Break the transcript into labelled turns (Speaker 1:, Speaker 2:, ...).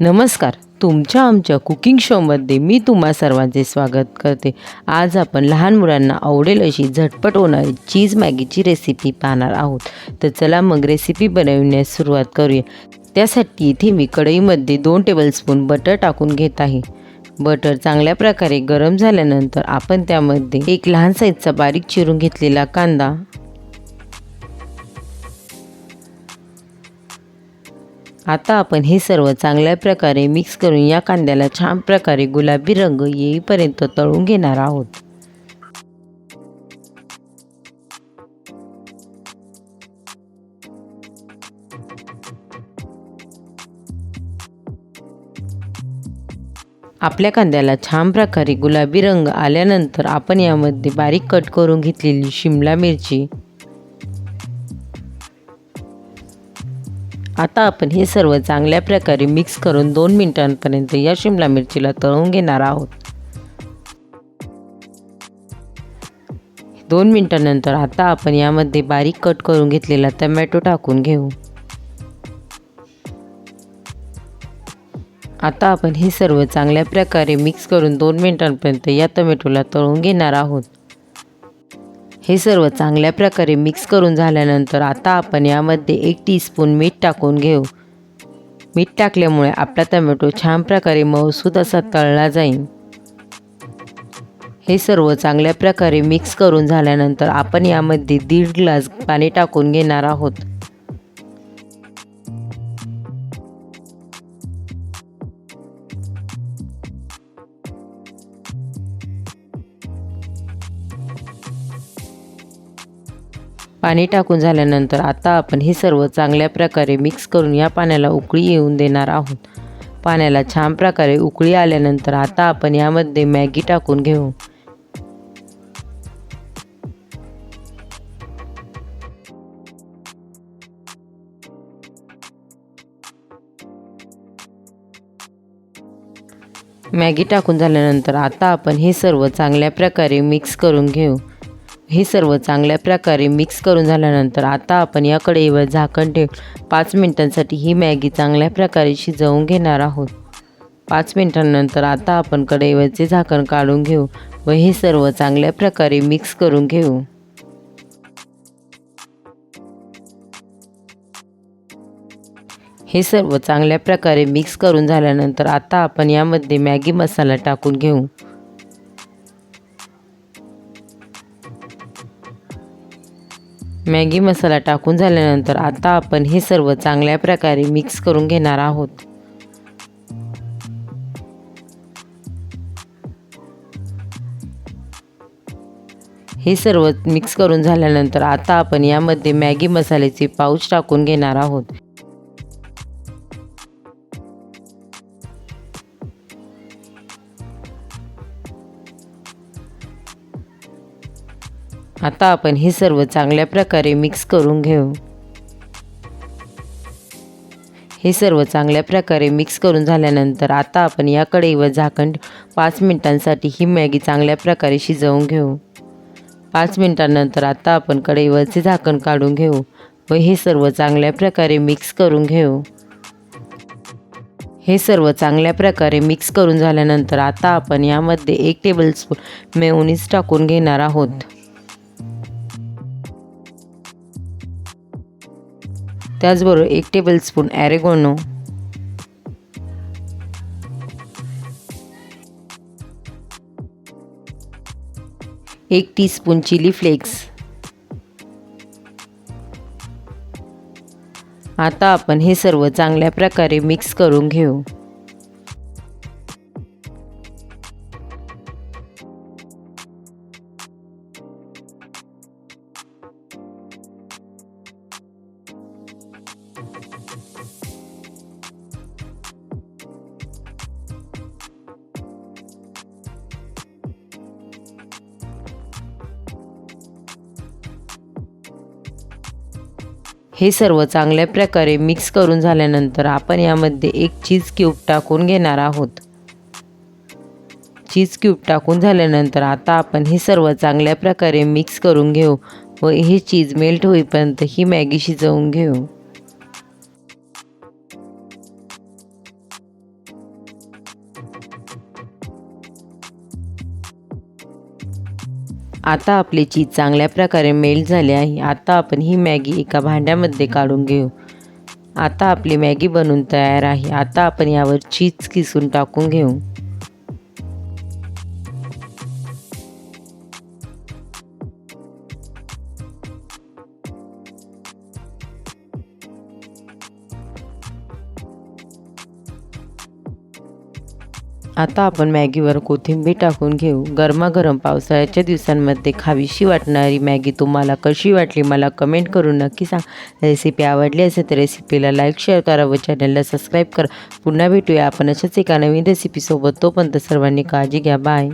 Speaker 1: नमस्कार. तुमच्या आमच्या कुकिंग शोमध्ये मी तुम्हा सर्वांचे स्वागत करते. आज आपण लहान मुलांना आवडेल अशी झटपट होणारी चीज मॅगीची रेसिपी पाहणार आहोत. तर चला मग रेसिपी बनवण्यास सुरुवात करूया. त्यासाठी इथे मी कढईमध्ये दोन टेबलस्पून बटर टाकून घेत आहे. बटर चांगल्या प्रकारे गरम झाल्यानंतर आपण त्यामध्ये एक लहान साईजचा बारीक चिरून घेतलेला कांदा आता आपण हे सर्व चांगल्या प्रकारे मिक्स करून या कांद्याला छान प्रकारे गुलाबी रंग येईपर्यंत तळून घेणार आहोत. आपल्या कांद्याला छान प्रकारे गुलाबी रंग आल्यानंतर आपण यामध्ये बारीक कट करून घेतलेली शिमला मिरची आता आपण हे सर्व चांगल्या प्रकारे मिक्स करून दोन मिनिटांपर्यंत या शिमला मिरचीला तळून घेणार आहोत. दोन मिनिटांनंतर आता आपण यामध्ये बारीक कट करून घेतलेला टमॅटो टाकून घेऊ. आता आपण हे सर्व चांगल्या प्रकारे मिक्स करून दोन मिनिटांपर्यंत या टमॅटोला तळून घेणार आहोत. हे सर्व चांगल्या प्रकारे मिक्स करून झाल्यानंतर आता आपण यामध्ये एक टीस्पून मीठ टाकून घेऊ. मीठ टाकल्यामुळे आपला टमॅटो छान प्रकारे मऊसूद असा तळला जाईल. हे सर्व चांगल्या प्रकारे मिक्स करून झाल्यानंतर आपण यामध्ये दीड ग्लास पाणी टाकून घेणार आहोत. पाणी टाकून झाल्यानंतर आता आपण हे सर्व चांगल्या प्रकारे मिक्स करून या पाण्याला उकळी येऊन देणार आहोत. पाण्याला छान प्रकारे उकळी आल्यानंतर आता आपण यामध्ये मॅगी टाकून घेऊ. मॅगी टाकून झाल्यानंतर आता आपण हे सर्व चांगल्या प्रकारे मिक्स करून घेऊ. हे सर्व चांगल्या प्रकारे मिक्स करून झाल्यानंतर आता आपण या कढईवर झाकण ठेवून पाच मिनिटांसाठी ही मॅगी चांगल्या प्रकारे शिजवून घेणार आहोत. पाच मिनिटांनंतर आता आपण कढईवरचे झाकण काढून घेऊ व हे सर्व चांगल्या प्रकारे मिक्स करून घेऊ. हे सर्व चांगल्या प्रकारे मिक्स करून झाल्यानंतर आता आपण यामध्ये मॅगी मसाला टाकून घेऊ. मॅगी मसाला टाकून झाल्यानंतर आता आपण हे सर्व चांगल्या प्रकारे मिक्स करून घेणार आहोत. हे सर्व मिक्स करून झाल्यानंतर आता आपण यामध्ये मॅगी मसाल्याचे पाऊच टाकून घेणार आहोत. आता आपण हे सर्व चांगल्या प्रकारे मिक्स करून घेऊ. हे सर्व चांगल्या प्रकारे मिक्स करून झाल्यानंतर आता आपण या कढईवर झाकण पाच मिनिटांसाठी ही मॅगी चांगल्या प्रकारे शिजवून घेऊ. पाच मिनिटांनंतर आता आपण कढईवरचे झाकण काढून घेऊ व हे सर्व चांगल्या प्रकारे मिक्स करून घेऊ. हे सर्व चांगल्या प्रकारे मिक्स करून झाल्यानंतर आता आपण यामध्ये एक टेबलस्पून मेयोनीज टाकून घेणार आहोत. त्याचबरोबर एक टेबलस्पून ॲरेगोनो एक टीस्पून चिली फ्लेक्स आता आपण हे सर्व चांगल्या प्रकारे मिक्स करून घेऊ. हे सर्व चांगल्या प्रकारे मिक्स करून झाल्यानंतर आपण यामध्ये एक चीज क्यूब टाकून घेणार आहोत. चीज क्यूब टाकून झाल्यानंतर आता आपण हे सर्व चांगल्या प्रकारे मिक्स करून घेऊ व हे चीज मेल्ट होईपर्यंत ही मॅगी शिजवून घेऊ. आता आपली चीज चांगल्या प्रकारे मेल्ट झाली आहे. आता आपण ही मॅगी एका भांड्यामध्ये काढून घेऊ. आता आपली मॅगी बनून तयार आहे. आता आपण यावर चीज किसून टाकून घेऊ. आता आपण मॅगीवर कोथिंबीर टाकून घेऊ. गरमागरम पावसाळ्याच्या दिवसांमध्ये खावीशी वाटणारी मॅगी तुम्हाला कशी वाटली मला कमेंट करून नक्की सांग. रेसिपी आवडली असेल तर रेसिपीला लाईक शेअर करा व चॅनलला सबस्क्राईब करा. पुन्हा भेटूया आपण अशाच एका नवीन रेसिपीसोबत. तोपर्यंत सर्वांनी काळजी घ्या. बाय.